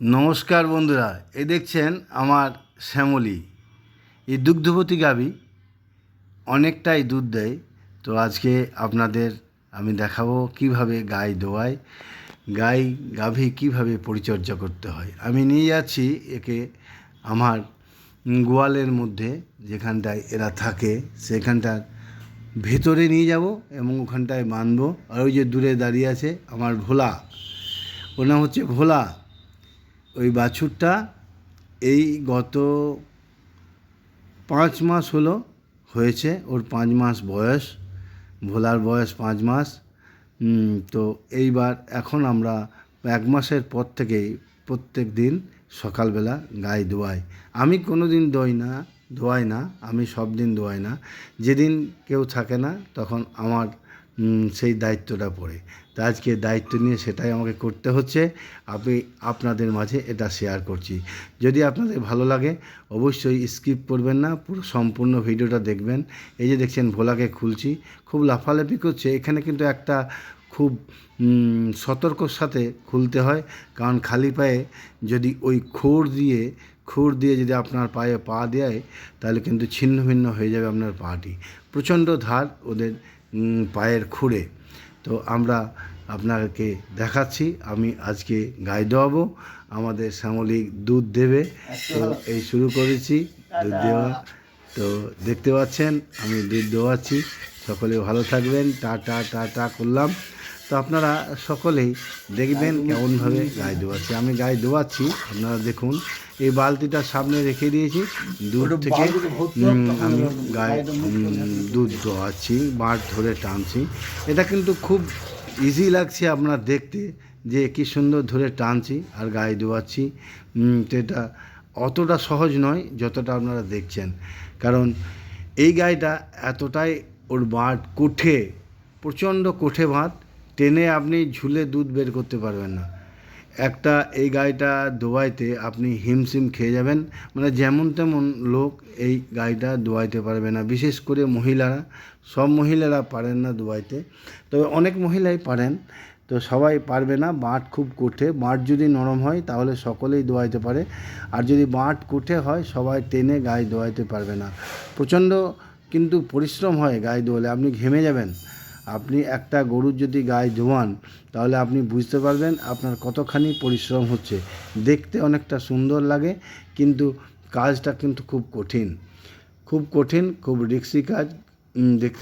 নমস্কার বন্ধুরা, এ দেখছেন আমার শ্যামলী। এই দুগ্ধবতী গাভী অনেকটাই দুধ দেয়। তো আজকে আপনাদের আমি দেখাবো কীভাবে গাই দোয়াই গাই গাভী কীভাবে পরিচর্যা করতে হয়। আমি নিয়ে যাচ্ছি একে আমার গোয়ালের মধ্যে, যেখানটায় এরা থাকে, সেখানটার ভেতরে নিয়ে যাব এবং ওখানটায় বাঁধবো। আর ওই যে দূরে দাঁড়িয়ে আছে আমার ভোলা, ওর নাম হচ্ছে ভোলা। ওই বাছুরটা এই গত পাঁচ মাস হলো হয়েছে, ওর পাঁচ মাস বয়স, ভোলার বয়স পাঁচ মাস। তো এইবার এখন আমরা এক মাসের পর থেকেই প্রত্যেক দিন সকালবেলা গায়ে ধোয়াই। আমি কোনো দিন দই না, ধোয়াই না, আমি সব দিন ধোয়াই না। যেদিন কেউ থাকে না, তখন আমার সেই দায়িত্বটা পড়ে। তা আজকে দায়িত্ব নিয়ে সেটাই আমাকে করতে হচ্ছে। আমি আপনাদের মাঝে এটা শেয়ার করছি। যদি আপনাদের ভালো লাগে, অবশ্যই স্কিপ করবেন না। পুরো সম্পূর্ণ ভিডিওটা দেখবেন। এই যে দেখছেন, ভোলাকে খুলছি। খুব লাফালাফি করছে। এখানে কিন্তু একটা খুব সতর্কর সাথে খুলতে হয়। কারণ খালি পায়ে যদি ওই খোর দিয়ে, খুর দিয়ে যদি আপনার পায়ে পা দেয়, তাহলে কিন্তু ছিন্ন ভিন্ন হয়ে যাবে আপনার পাটি। প্রচণ্ড ধার ওদের পায়ের খুঁড়ে। তো আমরা আপনাকে দেখাচ্ছি আমি আজকে গাই দেওয়াবো। আমাদের শ্যামলিক দুধ দেবে। তো এই শুরু করেছি দুধ দেওয়া। তো দেখতে পাচ্ছেন আমি দুধ দেওয়াচ্ছি। সকলে ভালো থাকবেন। টা টা টা টা করলাম। তো আপনারা সকলেই দেখবেন কেমনভাবে গায়ে দোয়াচ্ছি আমি গায়ে দোয়াচ্ছি আপনারা দেখুন। এই বালতিটা সামনে রেখে দিয়েছি দুধ থেকে। আমি গায়ে দুধ দোয়াচ্ছি বাঁট ধরে টানছি। এটা কিন্তু খুব ইজি লাগছে আপনার দেখতে যে কি সুন্দর ধরে টানছি আর গায়ে দোয়াচ্ছি তো এটা অতটা সহজ নয় যতটা আপনারা দেখছেন। কারণ এই গাইটা এতটাই ওর বাঁট কোঠে প্রচণ্ড কোঠে ভাত টেনে আপনি ঝুলে দুধ বের করতে পারবেন না। একটা এই গাইটা দোয়াইতে আপনি হিমশিম খেয়ে যাবেন। মানে যেমন তেমন লোক এই গাইটা দোয়াইতে পারবে না। বিশেষ করে মহিলারা, সব মহিলারা পারেন না দোয়াইতে তবে অনেক মহিলাই পারেন, তো সবাই পারবে না। বাঁট খুব কোঠে। বাঁট যদি নরম হয়, তাহলে সকলেই দোয়াইতে পারে। আর যদি বাঁট কোঠে হয়, সবাই টেনে গায়ে দোয়াইতে পারবে না। প্রচণ্ড কিন্তু পরিশ্রম হয় গায়ে দোয়ালে আপনি ঘেমে যাবেন। আপনি একটা গরুর যদি গায়ে জোয়ান, তাহলে আপনি বুঝতে পারবেন আপনার কতখানি পরিশ্রম হচ্ছে। দেখতে অনেকটা সুন্দর লাগে, কিন্তু কাজটা কিন্তু খুব কঠিন। খুব কঠিন, খুব রিক্সি কাজ। দেখতে